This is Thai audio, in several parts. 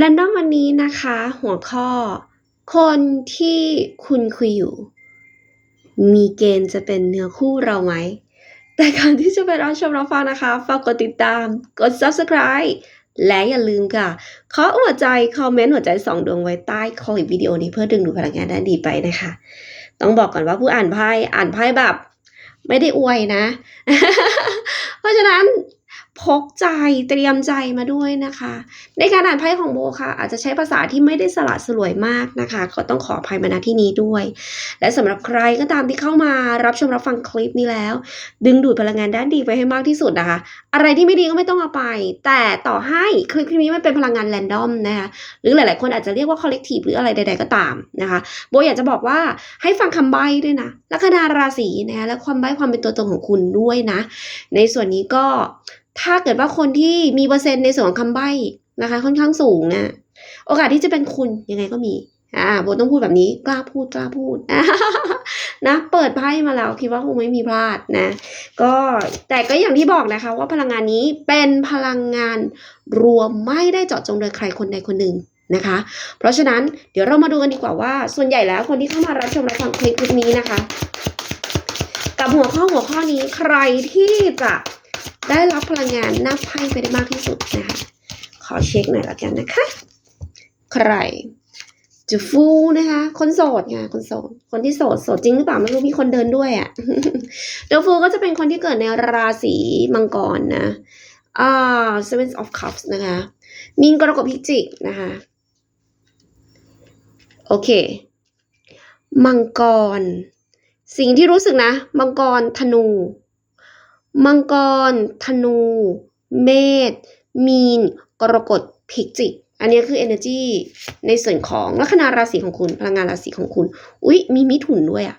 แรนอมวันนี้นะคะ หัวข้อ คนที่คุณคุยอยู่ มีเกณฑ์จะเป็นเนื้อคู่เราไหม แต่ก่อนที่จะไปรับชมรับฟังนะคะ ฝากกดติดตาม กด subscribe และอย่าลืมค่ะขอหัวใจ คอมเมนต์หัวใจสองดวงไว้ใต้คลิปวิดีโอนี้เพื่อดึงดูดพลังงานด้านดีไปนะคะ ต้องบอกก่อนว่าผู้อ่านไพ่อ่านไพ่แบบ ไม่ได้อวยนะ เพราะฉะนั้น พกใจเตรียมใจมาด้วยนะคะ ในการอ่านไพ่ของโบค่ะ อาจจะใช้ภาษาที่ไม่ได้สละสลวยมากนะคะก็ต้องขออภัยมาณที่นี้ด้วย และสำหรับใครก็ตามที่เข้ามารับชมรับฟังคลิปนี้แล้ว ดึงดูดพลังงานด้านดีไปให้มากที่สุดนะคะ อะไรที่ไม่ดีก็ไม่ต้องเอาไป แต่ต่อให้คลิปนี้มันเป็นพลังงานแรนดอมนะคะหรือหลาย ๆ คนอาจจะเรียกว่าคอลเลกทีฟหรืออะไรใด ๆ ก็ตามนะคะโบอยากจะบอกว่าให้ฟังคำใบ้ด้วยนะลัคนาราศีนะคะและความใบ้ความเป็นตัวตนของคุณด้วยนะ ในส่วนนี้ก็ ถ้าเกิดว่าคนที่มีเปอร์เซ็นต์ในส่วนของคำใบ้นะคะ ค่อนข้างสูงนะโอกาสที่จะเป็นคุณยังไงก็มีอ่าโบต้องพูดแบบนี้กล้าพูดกล้าพูดนะเปิดไพ่มาแล้วคิดว่าคงไม่มีพลาดนะ ก็แต่ก็อย่างที่บอกนะคะ ว่าพลังงานนี้เป็นพลังงานรวมไม่ได้เจาะจงโดยใครคนใดคนหนึ่งนะคะ เพราะฉะนั้นเดี๋ยวเรามาดูกันดีกว่าว่า ส่วนใหญ่แล้วคนที่เข้ามารับชมรับฟังคลิปนี้นะคะ กับหัวข้อหัวข้อนี้ใครที่จะ ได้รับพลังงานหน้าไพ่ไปได้มากที่สุดนะคะ ขอเช็คหน่อยละกันนะคะ ใครจะฟูนะคะ คนโสดไงคนโสด คนที่โสดโสดจริงหรือเปล่าไม่รู้มีคนเดินด้วยอะ่ะเดฟูก็จะเป็นคนที่เกิดในราศีมังกรนะอ่า seven of cups นะคะ มีนกรกฎพิจิกนะคะ โอเค มังกร สิ่งที่รู้สึกนะ มังกรธนู มังกร ธนู เมษ มีน กรกฎ พิจิก อันนี้คือ energy ในส่วนของลัคนาราศีของคุณ พลังงานราศีของคุณ อุ๊ย มีมิถุนด้วยอะ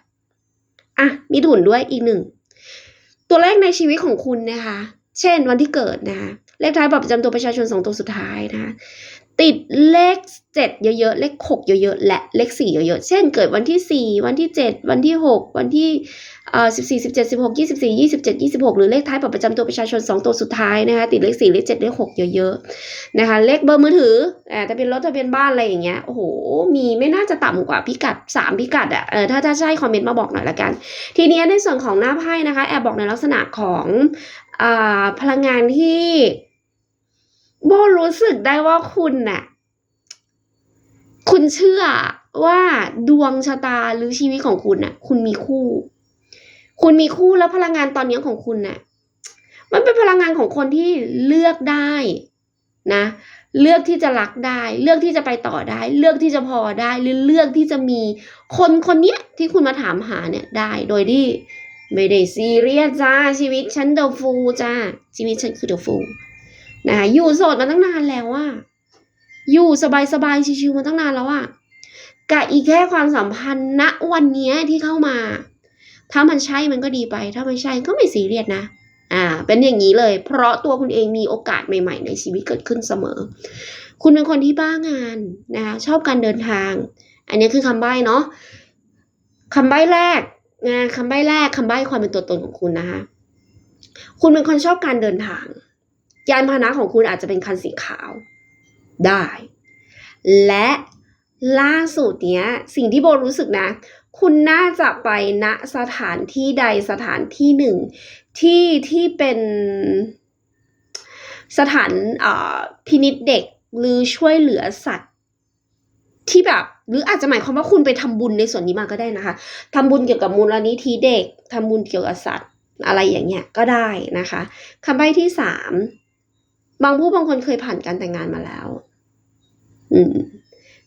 อะมีถุนด้วยอีกหนึ่ง ตัวเลขในชีวิตของคุณนะคะ เช่นวันที่เกิดนะคะ เลขท้ายบัตรประจำตัวประชาชนสองตัวสุดท้ายนะคะ ติดเลขเจ็ดเยอะๆ เลขหกเยอะๆ และเลขสี่เยอะๆ เช่นเกิดวันที่สี่วันที่เจ็ดวันที่หกวันที่เอ่อสิบสี่สิบเจ็ดสิบหกยี่สิบสี่ยี่สิบเจ็ดยี่สิบหกหรือเลขท้ายบัตรประจำตัวประชาชนสองตัวสุดท้ายนะคะติดเลขสี่เลขเจ็ดเลขหกเยอะๆ นะคะเลขเบอร์มือถืออ่าทะเบียนรถทะเบียนบ้านอะไรอย่างเงี้ยโอ้โห มีไม่น่าจะต่ำกว่าพิกัดสามพิกัดอะเออถ้าถ้าใช่คอมเมนต์มาบอกหน่อยละกัน ทีเนี้ยในส่วนของหน้าไพ่นะคะแอบบอกในลักษณะของอ่าพลังงานที่ โบรู้สึกได้ว่าคุณน่ะ คุณเชื่อว่าดวงชะตาหรือชีวิตของคุณน่ะ คุณมีคู่ คุณมีคู่แล้วพลังงานตอนนี้ของคุณน่ะ มันเป็นพลังงานของคนที่เลือกได้นะ เลือกที่จะรักได้ เลือกที่จะไปต่อได้ เลือกที่จะพอได้ หรือเลือกที่จะมีคนคนเนี้ยที่คุณมาถามหาเนี่ยได้ โดยที่ไม่ได้ซีเรียสจ้าชีวิตฉันเดอะฟูจ้าชีวิตฉันคือเดอะฟู นะคะอยู่โสดมาตั้งนานแล้วว่าอยู่สบายๆชิวๆมาตั้งนานแล้วอะกะอีกแค่ความสัมพันธ์ณวันนี้ที่เข้ามา ถ้ามันใช่มันก็ดีไป ถ้าไม่ใช่ก็ไม่ซีเรียสนะอ่า เป็นอย่างนี้เลย เพราะตัวคุณเองมีโอกาสใหม่ ๆ ในชีวิตเกิดขึ้นเสมอ คุณเป็นคนที่บ้างานนะคะชอบการเดินทาง อันนี้คือคำใบ้เนาะคำใบ้แรกนะคำใบ้แรกคำใบ้ความเป็นตัวตนของคุณนะคะ คุณเป็นคนชอบการเดินทาง ยานพาหนะของคุณอาจจะเป็นคันสีขาวได้ และล่าสุดเนี้ย สิ่งที่โบรู้สึกนะ คุณน่าจะไปณสถานที่ใดสถานที่หนึ่ง ที่ที่เป็นสถานพินิจเด็กหรือช่วยเหลือสัตว์ ที่แบบ หรืออาจจะหมายความว่าคุณไปทำบุญในส่วนนี้มาก็ได้นะคะทำบุญเกี่ยวกับมูลนิธิเด็กทำบุญเกี่ยวกับสัตว์ อะไรอย่างเงี้ยก็ได้นะคะคำใบ้ที่สาม บางผู้บางคนเคยผ่านการแต่งงานมาแล้ว อืม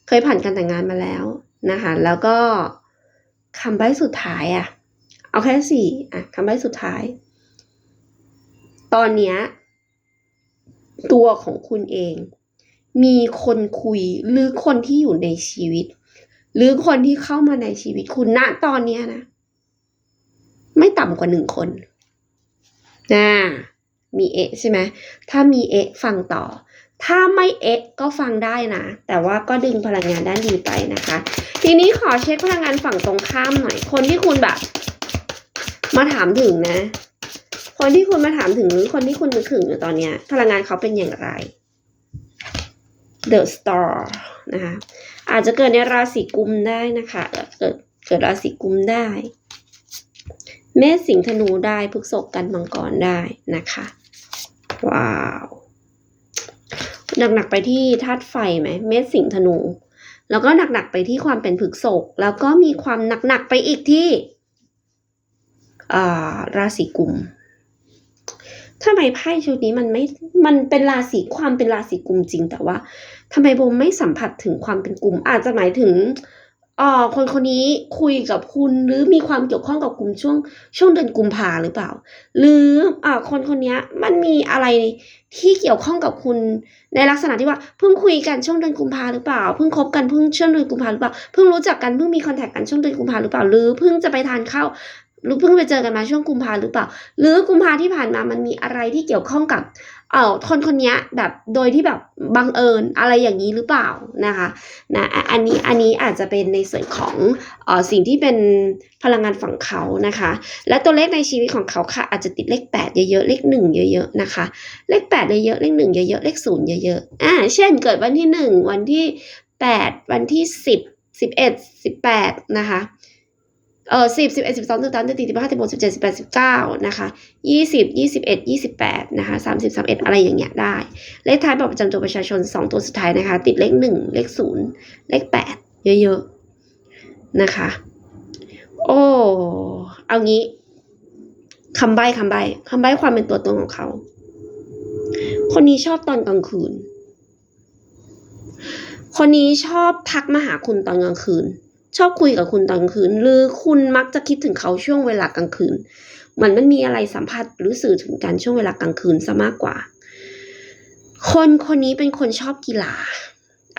เคยผ่านการแต่งงานมาแล้วนะคะ แล้วก็คำใบ้สุดท้ายอะเอาแค่สี่อะคำใบ้สุดท้าย ตอนเนี้ยตัวของคุณเอง มีคนคุยหรือคนที่อยู่ในชีวิต หรือคนที่เข้ามาในชีวิตคุณณตอนเนี้ยนะ ไม่ต่ำกว่าหนึ่งคนนะ มีเอะใช่ไหมถ้ามีเอะฟังต่อ ถ้าไม่เอะก็ฟังได้นะ แต่ว่าก็ดึงพลังงานด้านดีไปนะคะ ทีนี้ขอเช็คพลังงานฝั่งตรงข้ามหน่อย คนที่คุณแบบ มาถามถึงนะ คนที่คุณมาถามถึงหรือคนที่คุณนึกถึงอยู่ตอนเนี้ย พลังงานเขาเป็นอย่างไร The Star นะคะ อาจจะเกิดในราศีกุมได้นะคะ เกิดเกิดราศีกุมได้ เมษสิงห์ธนูได้พฤษกันมังกรได้นะคะ ว้าวหนักๆไปที่ธาตุไฟไหมเมษสิงธนู แล้วก็หนักๆไปที่ความเป็นพฤษภแล้วก็มีความหนักๆไปอีกที่าราศีกุมทำไมไพ่ชุดนี้มันไม่ มันเป็นราศีความเป็นราศีกุมจริง แต่ว่าทำไมโบไม่สัมผัสถึงความเป็นกลุ่มอาจจะหมายถึง อ่าคนคนนี้คุยกับคุณหรือมีความเกี่ยวข้องกับกลุ่มช่วงช่วงเดือนกุมภาหรือเปล่า หรืออ่าคนคนนี้มันมีอะไรที่เกี่ยวข้องกับคุณในลักษณะที่ว่าเพิ่งคุยกันช่วงเดือนกุมภาหรือเปล่าเพิ่งคบกันเพิ่งช่วงเดือนกุมภาหรือเปล่าเพิ่งรู้จักกันเพิ่งมีคอนแทคกันช่วงเดือนกุมภาหรือเปล่าหรือเพิ่งจะไปทานข้าวหรือเพิ่งไปเจอกันมาช่วงกุมภาหรือเปล่า หรือกุมภาที่ผ่านมามันมีอะไรที่เกี่ยวข้องกับ เออคนคนนี้แบบโดยที่แบบบังเอิญอะไรอย่างนี้หรือเปล่านะคะนะอันนี้อันนี้อาจจะเป็นในส่วนของเอ่อสิ่งที่เป็นพลังงานฝั่งเขานะคะ และตัวเลขในชีวิตของเขาค่ะอาจจะติดเลขแปดเยอะๆเลขหนึ่งเยอะๆนะคะ เลขแปดเยอะๆเลขหนึ่งเยอะๆเลขศูนย์เยอะๆอ่าเช่นเกิดวันที่หนึ่งวันที่แปดวันที่สิบสิบเอ็ดสิบแปดนะคะ เออสิบสิบเอ็ดสิบสองสิบสามสิบสี่สิบห้าสิบหกสิบเจ็ดสิบแปดสิบเก้านะคะยี่สิบยี่สิบเอ็ดยี่สิบแปดนะคะสามสิบสามเอ็ดอะไรอย่างเงี้ยได้ เลขท้ายบัตรประจำตัวประชาชนสองตัวสุดท้ายนะคะ ติดเลขหนึ่งเลขศูนย์เลขแปดเยอะๆนะคะ โอ้เอางี้คำใบ้คำใบ้คำใบ้ความเป็นตัวตนของเขา คนนี้ชอบตอนกลางคืน คนนี้ชอบทักมาหาคุณตอนกลางคืน ชอบคุยกับคุณตอนกลางคืน หรือคุณมักจะคิดถึงเขาช่วงเวลากลางคืนเหมือนมันมีอะไรสัมผัสหรือสื่อถึงกันช่วงเวลากลางคืนซะมากกว่า คนคนนี้เป็นคนชอบกีฬา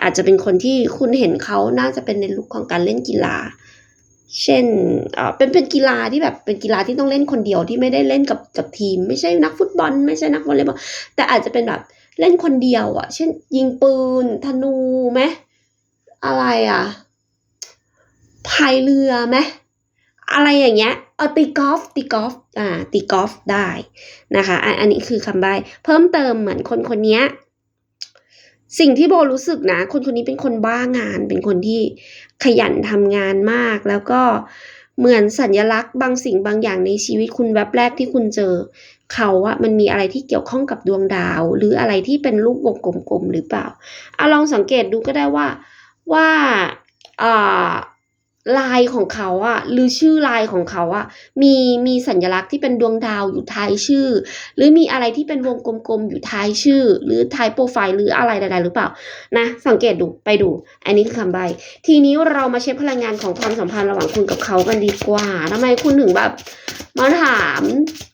อาจจะเป็นคนที่คุณเห็นเขาน่าจะเป็นในลุคของการเล่นกีฬา เช่นเอ่อเป็นเป็นกีฬาที่แบบเป็นกีฬาที่ต้องเล่นคนเดียวที่ไม่ได้เล่นกับกับทีม ไม่ใช่นักฟุตบอล ไม่ใช่นักวอลเลย์บอลแต่อาจจะเป็นแบบเล่นคนเดียวอะ เช่น ยิงปืนธนูไหมอะไรอะ พายเรือไหมอะไรอย่างเงี้ยเออตีกอล์ฟตีกอล์ฟอ่าตีกอล์ฟได้นะคะอันอันนี้คือคำใบ้เพิ่มเติมเหมือนคนคนนี้สิ่งที่โบรู้สึกนะ คนคนนี้เป็นคนบ้างาน เป็นคนที่ขยันทำงานมาก แล้วก็เหมือนสัญลักษณ์บางสิ่งบางอย่างในชีวิตคุณแวบแรกที่คุณเจอ เขาอะมันมีอะไรที่เกี่ยวข้องกับดวงดาว หรืออะไรที่เป็นรูปวงกลมๆหรือเปล่าเอาลองสังเกตดูก็ได้ว่าว่าอ่า ลายของเขาอะหรือชื่อลายของเขาอะมีมีสัญลักษณ์ที่เป็นดวงดาวอยู่ท้ายชื่อ หรือมีอะไรที่เป็นวงกลมๆอยู่ท้ายชื่อ หรือท้ายโปรไฟล์หรืออะไรใดๆหรือเปล่านะสังเกตดูไปดู อันนี้คือคำใบ ทีนี้เรามาเช็คพลังงานของความสัมพันธ์ระหว่างคุณกับเขากันดีกว่าทำไมคุณถึงแบบมาถาม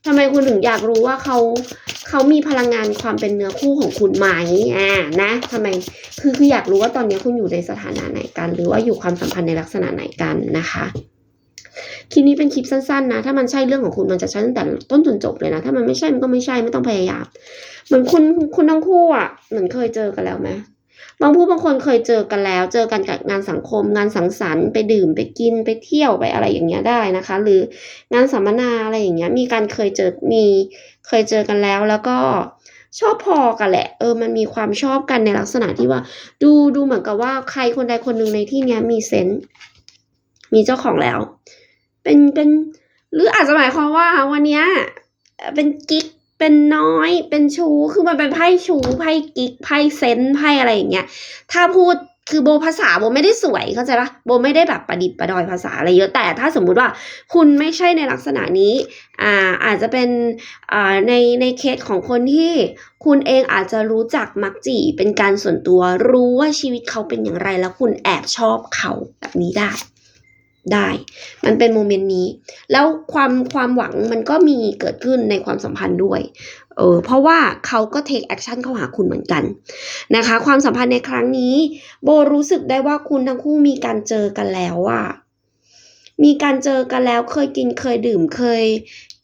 ทำไมคุณถึงอยากรู้ว่าเขาเขามีพลังงานความเป็นเนื้อคู่ของคุณไหมอ่านะทำไมคือคืออยากรู้ว่าตอนนี้คุณอยู่ในสถานะไหนกัน หรือว่าอยู่ความสัมพันธ์ในลักษณะไหนกันนะคะ คลิปนี้เป็นคลิปสั้นๆนะ ถ้ามันใช่เรื่องของคุณมันจะใช่ตั้งแต่ต้นจนจบเลยนะ ถ้ามันไม่ใช่มันก็ไม่ใช่ไม่ต้องพยายาม เหมือนคุณคุณทั้งคู่อะ เหมือนเคยเจอกันแล้วไหมบางผู้บางคนเคยเจอกันแล้ว เจอกันกับงานสังคม งานสังสรรค์ไปดื่มไปกินไปเที่ยวไปอะไรอย่างเงี้ยได้นะคะ หรืองานสัมมนาอะไรอย่างเงี้ย มีการเคยเจอมีเคยเจอกันแล้วแล้วก็ชอบพอกันแหละ เออ มันมีความชอบกันในลักษณะที่ว่า ดูดูเหมือนกับว่าใครคนใดคนหนึ่งในที่เนี้ยมีเซนส์ มีเจ้าของแล้ว เป็นเป็นหรืออาจจะหมายความว่าวันเนี้ยเป็นกิ๊กเป็นน้อยเป็นชูคือมันเป็นไพ่ชูไพ่กิ๊กไพ่เซนไพ่อะไรอย่างเงี้ยถ้าพูดคือโบภาษาโบไม่ได้สวยเข้าใจปะโบไม่ได้แบบประดิษฐ์ประดอยภาษาอะไรเยอะแต่ถ้าสมมุติว่าคุณไม่ใช่ในลักษณะนี้อ่าอาจจะเป็นอ่าในในเคสของคนที่คุณเองอาจจะรู้จักมักจีเป็นการส่วนตัวรู้ว่าชีวิตเขาเป็นอย่างไรแล้วคุณแอบชอบเขาแบบนี้ได้ ได้ มันเป็นโมเมนต์นี้ แล้วความความหวังมันก็มีเกิดขึ้นในความสัมพันธ์ด้วย เออ เพราะว่าเขาก็ take action เข้าหาคุณเหมือนกันนะคะ ความสัมพันธ์ในครั้งนี้ โบรู้สึกได้ว่าคุณทั้งคู่มีการเจอกันแล้วอะมีการเจอกันแล้วเคยกินเคยดื่มเคย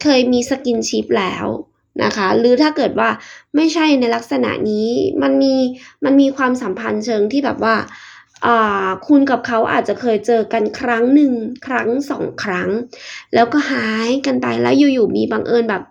เคยมีสกินชิปแล้วนะคะ หรือถ้าเกิดว่าไม่ใช่ในลักษณะนี้ มันมีมันมีความสัมพันธ์เชิงที่แบบว่า อ่าคุณกับเขาอาจจะเคยเจอกันครั้งหนึ่งครั้ง2ครั้ง แล้วก็หายกันไปแล้วอยู่ๆมีบังเอิญแบบ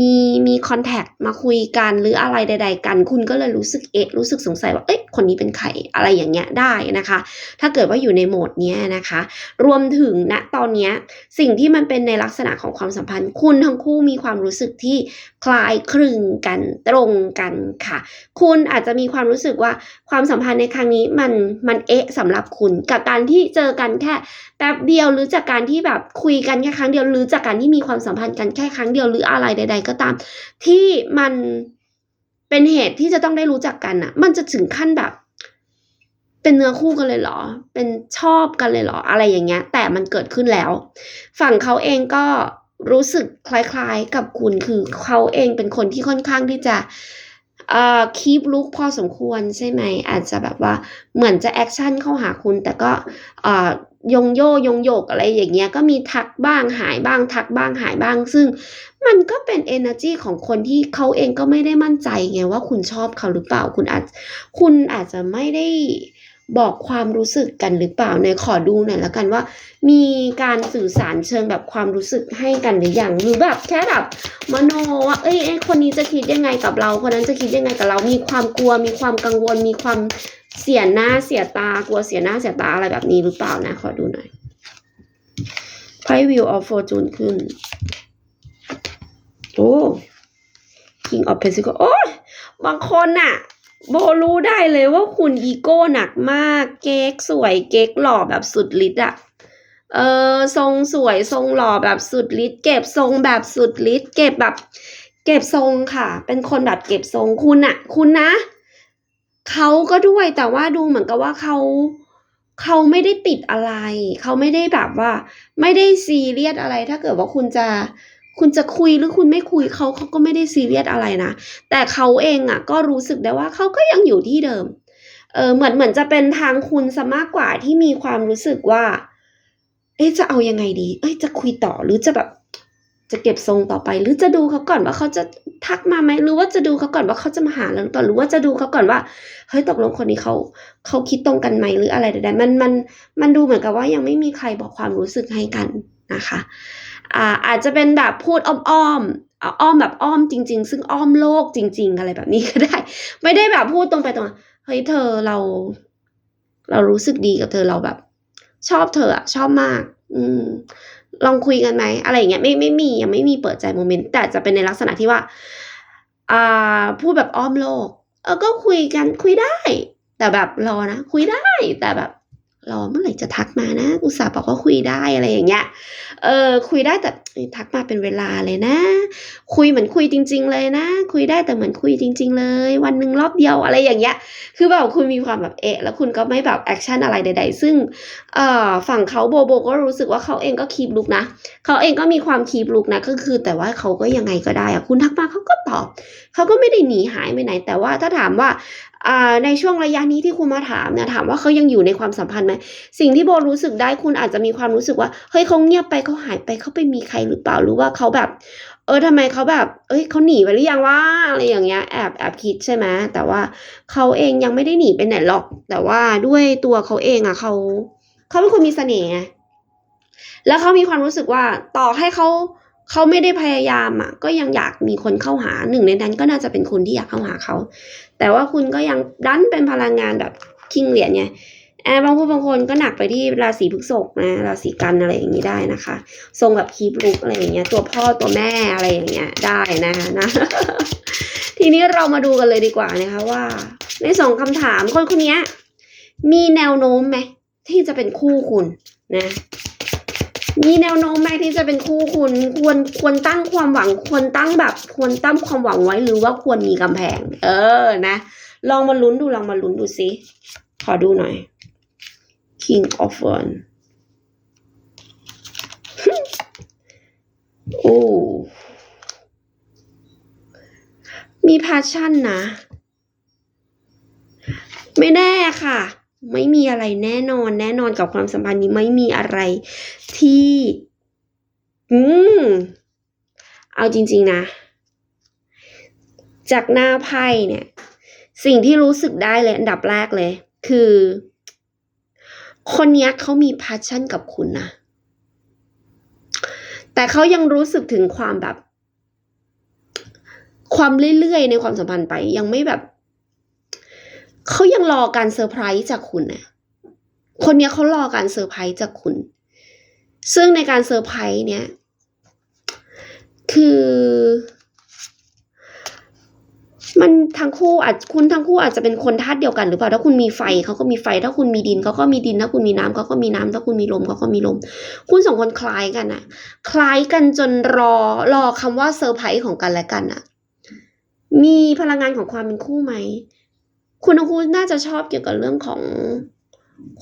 มีมีคอนแท็กต์มาคุยกันหรืออะไรใด ๆ กัน คุณก็เลยรู้สึกเอ๊ะรู้สึกสงสัยว่าเอ๊ะคนนี้เป็นใคร?อะไรอย่างเงี้ยได้นะคะ ถ้าเกิดว่าอยู่ในโหมดเนี้ยนะคะ รวมถึงณตอนเนี้ยสิ่งที่มันเป็นในลักษณะของความสัมพันธ์ คุณทั้งคู่มีความรู้สึกที่ คล้ายคลึงกันตรงกันค่ะ คุณอาจจะมีความรู้สึกว่าความสัมพันธ์ในครั้งนี้มันมันเอ๊ะสำหรับคุณกับการที่เจอกันแค่แป๊บเดียวหรือจากการที่แบบคุยกันแค่ครั้งเดียวหรือจากการที่มีความสัมพันธ์กันแค่ครั้งเดียวหรืออะไรใด ๆ ก็ตาม ที่มันเป็นเหตุที่จะต้องได้รู้จักกันน่ะมันจะถึงขั้นแบบเป็นเนื้อคู่กันเลยเหรอ?เป็นชอบกันเลยเหรอ?อะไรอย่างเงี้ย แต่มันเกิดขึ้นแล้ว ฝั่งเขาเองก็ รู้สึกคล้ายๆกับคุณคือเขาเองเป็นคนที่ค่อนข้างที่จะเอ่อ keep look พอสมควรใช่ไหม?อาจจะแบบว่าเหมือนจะแอกชันเข้าหาคุณ แต่ก็เอ่อยงโยยงโยกอะไรอย่างเงี้ยก็มีทักบ้างหายบ้างทักบ้างหายบ้าง ซึ่งมันก็เป็นเอเนอร์จีของคนที่เขาเองก็ไม่ได้มั่นใจไงว่าคุณชอบเขาหรือเปล่า?คุณอาจคุณอาจจะไม่ได้ บอกความรู้สึกกันหรือเปล่า?ไหนขอดูหน่อยแล้วกันว่า มีการสื่อสารเชิงแบบความรู้สึกให้กันหรือยัง?หรือแบบแค่แบบมโนว่าเฮ้ยไอ้คนนี้จะคิดยังไงกับเรา?คนนั้นจะคิดยังไงกับเรา?มีความกลัว มีความกังวล มีความเสียหน้าเสียตากลัวเสียหน้าเสียตาอะไรแบบนี้หรือเปล่านะ?ขอดูหน่อยไพ่ Wheel of Fortune ขึ้นโอ้ King of Pentacles โอ๊ยบางคนน่ะ โบรู้ได้เลยว่าคุณอีโก้หนักมาก เก๊กสวยเก๊กหล่อแบบสุดฤทธิ์อะเออทรงสวยทรงหล่อแบบสุดฤทธิ์เก็บทรงแบบสุดฤทธิ์เก็บแบบ เก็บทรงค่ะ เป็นคนแบบเก็บทรงคุณน่ะคุณนะเขาก็ด้วยแต่ว่าดูเหมือนกับว่าเขาเขาไม่ได้ติดอะไร เขาไม่ได้แบบว่า ไม่ได้ซีเรียสอะไร ถ้าเกิดว่าคุณจะ คุณจะคุยหรือคุณไม่คุยเขาเขาก็ไม่ได้ซีเรียสอะไรนะ แต่เขาเองอะก็รู้สึกได้ว่าเขาก็ยังอยู่ที่เดิม เออเหมือนเหมือนจะเป็นทางคุณเสียมากกว่าที่มีความรู้สึกว่า เอ๊ะจะเอายังไงดี?เฮ้ยจะคุยต่อหรือจะแบบจะเก็บทรงต่อไป หรือจะดูเขาก่อนว่าเขาจะทักมาไหม?หรือว่าจะดูเขาก่อนว่าเขาจะมาหาเราหรือเปล่า?หรือว่าจะดูเขาก่อนว่าเฮ้ยตกลงคนนี้เขาเขาคิดตรงกันไหม?หรืออะไรใดๆมันมันมันดูเหมือนกับว่ายังไม่มีใครบอกความรู้สึกให้กันนะคะ อ่าอาจจะเป็นแบบพูดอ้อมๆอ้อมแบบอ้อมจริง ๆ ซึ่งอ้อมโลกจริง ๆ อะไรแบบนี้ก็ได้ ไม่ได้แบบพูดตรงไปตรงมาเฮ้ยเธอเรา เรารู้สึกดีกับเธอเราแบบ ชอบเธออะชอบมาก อืมลองคุยกันไหม?อะไรอย่างเงี้ยไม่ไม่มียังไม่มีเปิดใจโมเมนต์แต่จะเป็นในลักษณะที่ว่าอ่าพูดแบบอ้อมโลก เออก็คุยกันคุยได้ แต่แบบรอนะ คุยได้แต่แบบ รอเมื่อไหร่จะทักมานะ อุตส่าห์บอกว่าคุยได้อะไรอย่างเงี้ย เออ คุยได้แต่ทักมาเป็นเวลาเลยนะ คุยเหมือนคุยจริง ๆ เลยนะ คุยได้แต่เหมือนคุยจริง ๆ เลย วันหนึ่งรอบเดียวอะไรอย่างเงี้ย คือแบบคุณมีความแบบเอะแล้วคุณก็ไม่แบบแอกชันอะไรใด ๆ ซึ่ง เอ่อ ฝั่งเขาโบโบก็รู้สึกว่าเขาเองก็ keep look นะ เขาเองก็มีความ keep look นะ ก็คือ แต่ว่าเขาก็ยังไงก็ได้อะคุณทักมาเขาก็ตอบ เขาก็ไม่ได้หนีหายไปไหน แต่ว่าถ้าถามว่า ในช่วงระยะนี้ที่คุณมาถามเนี่ยถามว่าเขายังอยู่ในความสัมพันธ์ไหม?สิ่งที่โบรู้สึกได้คุณอาจจะมีความรู้สึกว่าเฮ้ยเขาเงียบไปเขาหายไปเขาไปมีใครหรือเปล่า?หรือว่าเขาแบบ เออทำไมเขาแบบเฮ้ยเขาหนีไปหรือยังวะ?อะไรอย่างเงี้ยแอบแอบคิดใช่ไหม?แต่ว่าเขาเองยังไม่ได้หนีไปไหนหรอก แต่ว่าด้วยตัวเขาเองอะเขาเขาเป็นคนมีเสน่ห์แล้วเขามีความรู้สึกว่าต่อให้เขา เขาไม่ได้พยายามอะ ก็ยังอยากมีคนเข้าหาหนึ่งในนั้นก็น่าจะเป็นคุณที่อยากเข้าหาเขา แต่ว่าคุณก็ยังดันเป็นพลังงานแบบ King เหรียญไงอาบางคนบางคนก็หนักไปที่ราศีพฤษภนะราศีกันอะไรอย่างงี้ได้นะคะ ทรงแบบ keep look อะไรอย่างเงี้ย ตัวพ่อตัวแม่อะไรอย่างเงี้ยได้นะคะนะ ทีนี้เรามาดูกันเลยดีกว่านะคะว่า ใน2คำถามคนคนนี้มีแนวโน้มไหมที่จะเป็นคู่คุณนะ มีแนวโน้มไหมที่จะเป็นคู่คุณ?ควรควรตั้งความหวังควรตั้งแบบ ควรตั้งความหวังไว้หรือว่าควรมีกำแพง?เออนะ ลองมาลุ้นดูลองมาลุ้นดูซิขอดูหน่อย King of Wands โอ้มี passion นะ ไม่แน่ค่ะ ไม่มีอะไรแน่นอน แน่นอนกับความสัมพันธ์นี้ไม่มีอะไรที่ อืม เอาจริง ๆนะ จากหน้าไพ่เนี่ย สิ่งที่รู้สึกได้เลย อันดับแรกเลย คือ คนนี้เขามี passion กับคุณนะ แต่เขายังรู้สึกถึงความแบบ ความเรื่อยๆในความสัมพันธ์ไปยังไม่แบบ เขายังรอการเซอร์ไพรส์จากคุณนะคนเนี้ยเขารอการเซอร์ไพรส์จากคุณ ซึ่งในการเซอร์ไพรส์เนี้ยคือ มันทั้งคู่อาจคุณทั้งคู่อาจจะเป็นคนธาตุเดียวกันหรือเปล่า ถ้าคุณมีไฟเขาก็มีไฟ ถ้าคุณมีดินเขาก็มีดิน ถ้าคุณมีน้ำเขาก็มีน้ำถ้าคุณมีลมเขาก็มีลม คุณสองคนคล้ายกันอะคล้ายกันจนรอรอคำว่าเซอร์ไพรส์ของกันและกันอะมีพลังงานของความเป็นคู่ไหม คุณทั้งคู่น่าจะชอบเกี่ยวกับเรื่องของ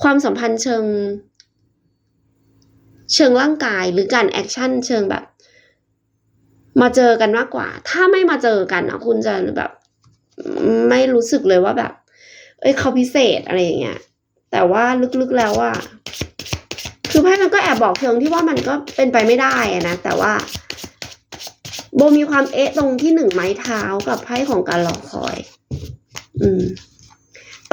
ความสัมพันธ์เชิง เชิงร่างกายหรือการแอคชั่นเชิงแบบ มาเจอกันมากกว่า ถ้าไม่มาเจอกันอะคุณจะแบบ ไม่รู้สึกเลยว่าแบบ เอ้ยเขาพิเศษอะไรอย่างเงี้ย แต่ว่าลึกๆแล้วอะคือไพ่มันก็แอบบอกเชิงที่ว่ามันก็เป็นไปไม่ได้นะแต่ว่าโบมีความเอ๊ะตรงที่หนึ่งไม้เท้ากับไพ่ของการรอคอย อืม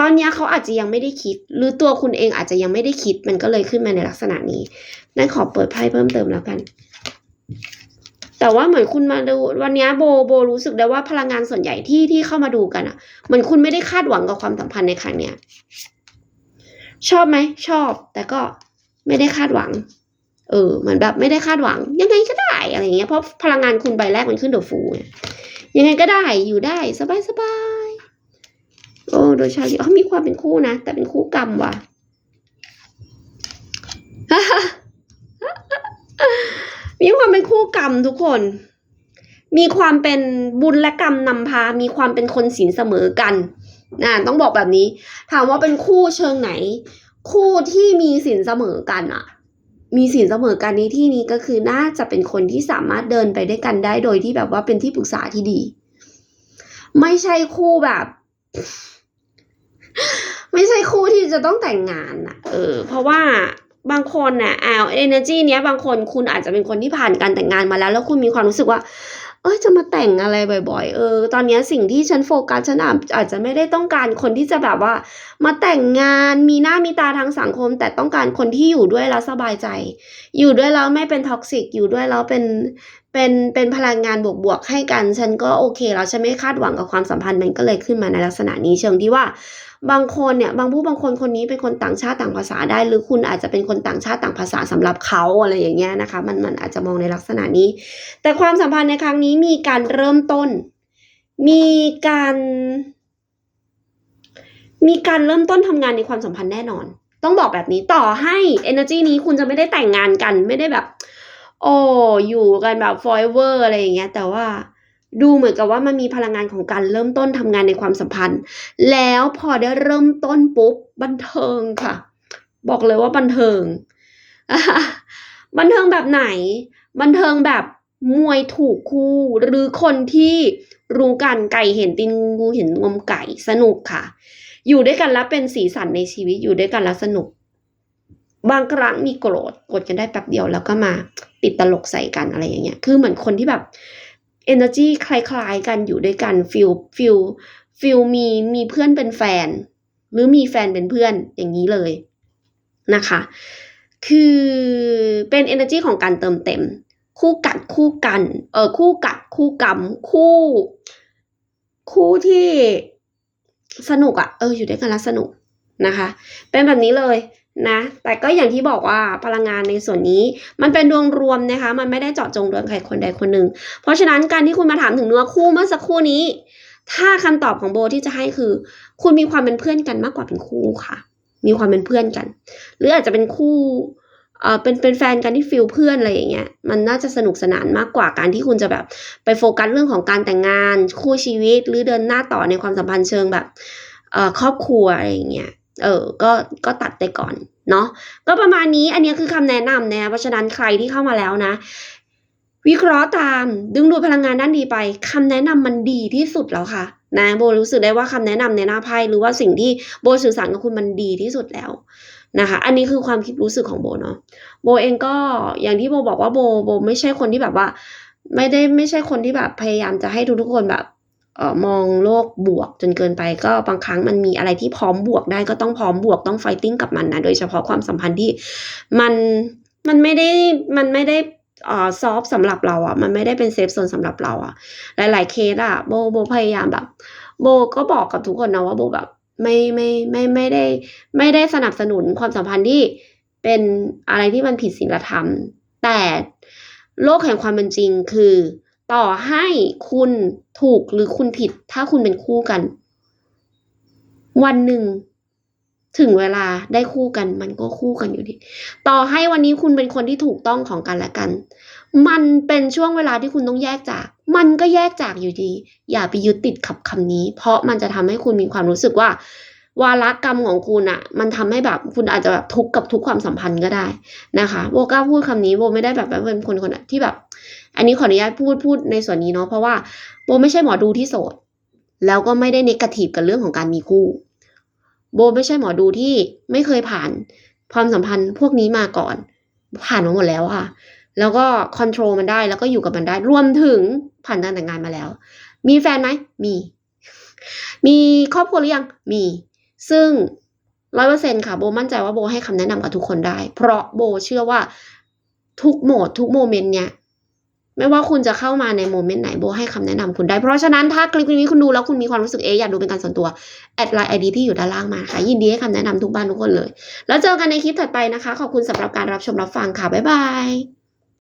ตอนนี้เขาอาจจะยังไม่ได้คิด หรือตัวคุณเองอาจจะยังไม่ได้คิด มันก็เลยขึ้นมาในลักษณะนี้ นั่นขอเปิดไพ่เพิ่มเติมแล้วกัน แต่ว่าเหมือนคุณมาดูวันนี้โบโบรู้สึกได้ว่าพลังงานส่วนใหญ่ที่ที่เข้ามาดูกันอะเหมือนคุณไม่ได้คาดหวังกับความสัมพันธ์ในครั้งเนี้ยชอบไหมชอบ แต่ก็ไม่ได้คาดหวัง เออเหมือนแบบไม่ได้คาดหวัง ยังไงก็ได้อะไรอย่างเงี้ยเพราะพลังงานคุณใบแรกมันขึ้นเดอะฟูไงยังไงก็ได้อยู่ได้สบายสบาย โอ้โดยชาวเขามีความเป็นคู่นะ แต่เป็นคู่กรรมว่ะมีความเป็นคู่กรรมทุกคน มีความเป็นบุญและกรรมนำพา มีความเป็นคนศีลเสมอกันนะต้องบอกแบบนี้ ถามว่าเป็นคู่เชิงไหน คู่ที่มีศีลเสมอกันอะมีศีลเสมอกันในที่นี้ก็คือน่าจะเป็นคนที่สามารถเดินไปด้วยกันได้โดยที่แบบว่าเป็นที่ปรึกษาที่ดี ไม่ใช่คู่แบบ ไม่ใช่คู่ที่จะต้องแต่งงานอะเออ เพราะว่าบางคนน่ะอ้าวเอเนอร์จีเนี้ยบางคนคุณอาจจะเป็นคนที่ผ่านการแต่งงานมาแล้ว แล้วคุณมีความรู้สึกว่า เอ้ยจะมาแต่งอะไรบ่อย ๆ เออ ตอนนี้สิ่งที่ฉันโฟกัสฉันอาจจะไม่ได้ต้องการคนที่จะแบบว่า มาแต่งงานมีหน้ามีตาทางสังคม แต่ต้องการคนที่อยู่ด้วยแล้วสบายใจ อยู่ด้วยแล้วไม่เป็นท็อกซิกอยู่ด้วยแล้วเป็นเป็นเป็นพลังงานบวกๆให้กัน ฉันก็โอเคแล้วฉันไม่คาดหวังกับความสัมพันธ์มันก็เลยขึ้นมาในลักษณะนี้เชิงที่ว่า บางคนเนี่ยบางผู้บางคนคนนี้เป็นคนต่างชาติต่างภาษาได้ หรือคุณอาจจะเป็นคนต่างชาติต่างภาษาสำหรับเขาอะไรอย่างเงี้ยนะคะ มันมันอาจจะมองในลักษณะนี้ แต่ความสัมพันธ์ในครั้งนี้มีการเริ่มต้น มีการ มีการเริ่มต้นทำงานในความสัมพันธ์แน่นอน ต้องบอกแบบนี้ต่อให้ energy นี้คุณจะไม่ได้แต่งงานกันไม่ได้แบบ โอ้อยู่กันแบบ forever อะไรอย่างเงี้ยแต่ว่า ดูเหมือนกับว่ามันมีพลังงานของการเริ่มต้นทำงานในความสัมพันธ์ แล้วพอได้เริ่มต้นปุ๊บบันเทิงค่ะ บอกเลยว่าบันเทิง บันเทิงแบบไหน บันเทิงแบบมวยถูกคู่ หรือคนที่รู้กันไก่เห็นตีนงูเห็นงมไก่สนุกค่ะ อยู่ด้วยกันแล้วเป็นสีสันในชีวิตอยู่ด้วยกันแล้วสนุก บางครั้งมีโกรธโกรธกันได้แป๊บเดียวแล้วก็มาติดตลกใส่กันอะไรอย่างเงี้ย คือเหมือนคนที่แบบ energy คล้ายๆกันอยู่ด้วยกันฟิลฟิลฟิลมีมีเพื่อนเป็นแฟน หรือมีแฟนเป็นเพื่อนอย่างนี้เลยนะคะ คือเป็น energy ของการเติมเต็ม คู่กัดคู่กันเออคู่กัดคู่กรรมคู่ คู่ที่สนุกอะเอออยู่ด้วยกันแล้วสนุกนะคะ เป็นแบบนี้เลย นะแต่ก็อย่างที่บอกว่าพลังงานในส่วนนี้ มันเป็นดวงรวมนะคะ มันไม่ได้เจาะจงดวงใครคนใดคนหนึ่ง เพราะฉะนั้นการที่คุณมาถามถึงเนื้อคู่เมื่อสักครู่นี้ ถ้าคำตอบของโบที่จะให้คือ คุณมีความเป็นเพื่อนกันมากกว่าเป็นคู่ค่ะ มีความเป็นเพื่อนกัน หรืออาจจะเป็นคู่เออเป็นเป็นแฟนกันที่ฟิลเพื่อนอะไรอย่างเงี้ยมันน่าจะสนุกสนานมากกว่าการที่คุณจะแบบไปโฟกัสเรื่องของการแต่งงาน คู่ชีวิตหรือเดินหน้าต่อในความสัมพันธ์เชิงแบบเอ่อครอบครัวอะไรอย่างเงี้ย เออ ก็ก็ตัดไปก่อนเนาะก็ประมาณนี้อันนี้คือคำแนะนำนะเพราะฉะนั้นใครที่เข้ามาแล้วนะ วิเคราะห์ตาม ดึงดูดพลังงานด้านดีไปคำแนะนำมันดีที่สุดแล้วค่ะนะโบรู้สึกได้ว่าคำแนะนำในหน้าไพ่หรือว่าสิ่งที่โบสื่อสารกับคุณมันดีที่สุดแล้วนะคะ อันนี้คือความคิดรู้สึกของโบเนาะโบเองก็อย่างที่โบบอกว่าโบโบไม่ใช่คนที่แบบว่า ไม่ได้ไม่ใช่คนที่แบบพยายามจะให้ทุกๆคนแบบ ออมองโลกบวกจนเกินไปก็บางครั้งมันมีอะไรที่พร้อมบวกได้ก็ต้องพร้อมบวกต้องไฟติ้งกับมันนะโดยเฉพาะความสัมพันธ์ที่มันมันไม่ได้มันไม่ได้อ่อซอฟสำหรับเราอะ มันไม่ได้เป็นเซฟโซนสำหรับเราอะ หลาย ๆ เคสอะโบโบพยายามแบบ โบก็บอกกับทุกคนนะว่าโบแบบไม่ไม่ไม่ไม่ได้ ไม่ได้สนับสนุนความสัมพันธ์ที่เป็นอะไรที่มันผิดศีลธรรม แต่โลกแห่งความเป็นจริงคือ ต่อให้คุณถูกหรือคุณผิด ถ้าคุณเป็นคู่กัน วันหนึ่ง ถึงเวลาได้คู่กัน มันก็คู่กันอยู่ดี ต่อให้วันนี้คุณเป็นคนที่ถูกต้องของกันและกัน มันเป็นช่วงเวลาที่คุณต้องแยกจาก มันก็แยกจากอยู่ดี อย่าไปยึดติดกับคำนี้ เพราะมันจะทำให้คุณมีความรู้สึกว่าวาระกรรมของคุณอะมันทำให้แบบคุณอาจจะแบบทุกข์กับทุกความสัมพันธ์ก็ได้นะคะโบกล้าพูดคำนี้โบไม่ได้แบบว่าเป็นคนคนที่แบบ อันนี้ขออนุญาตพูดพูดในส่วนนี้เนาะเพราะว่าโบไม่ใช่หมอดูที่โสด แล้วก็ไม่ได้เนกาทีฟกับเรื่องของการมีคู่ โบไม่ใช่หมอดูที่ไม่เคยผ่านความสัมพันธ์พวกนี้มาก่อน ผ่านมาหมดแล้วค่ะ แล้วก็คอนโทรลมันได้แล้วก็อยู่กับมันได้รวมถึงผ่านการแต่งงานมาแล้ว มีแฟนไหมมี มีครอบครัวหรือยังมี ซึ่งร้อยเปอร์เซ็นค่ะโบมั่นใจว่าโบให้คำแนะนำกับทุกคนได้ เพราะโบเชื่อว่าทุกโหมดทุกโมเมนต์เนี้ย ไม่ว่าคุณจะเข้ามาในโมเมนต์ไหนโบให้คำแนะนำคุณได้ เพราะฉะนั้นถ้าคลิปนี้คุณดูแล้วคุณมีความรู้สึกเออยากดูเป็นการส่วนตัวแอดไลน์ไอดีที่อยู่ด้านล่างมาค่ะ ยินดีให้คำแนะนำทุกบ้านทุกคนเลย แล้วเจอกันในคลิปถัดไปนะคะ ขอบคุณสำหรับการรับชมรับฟังค่ะบ๊ายบาย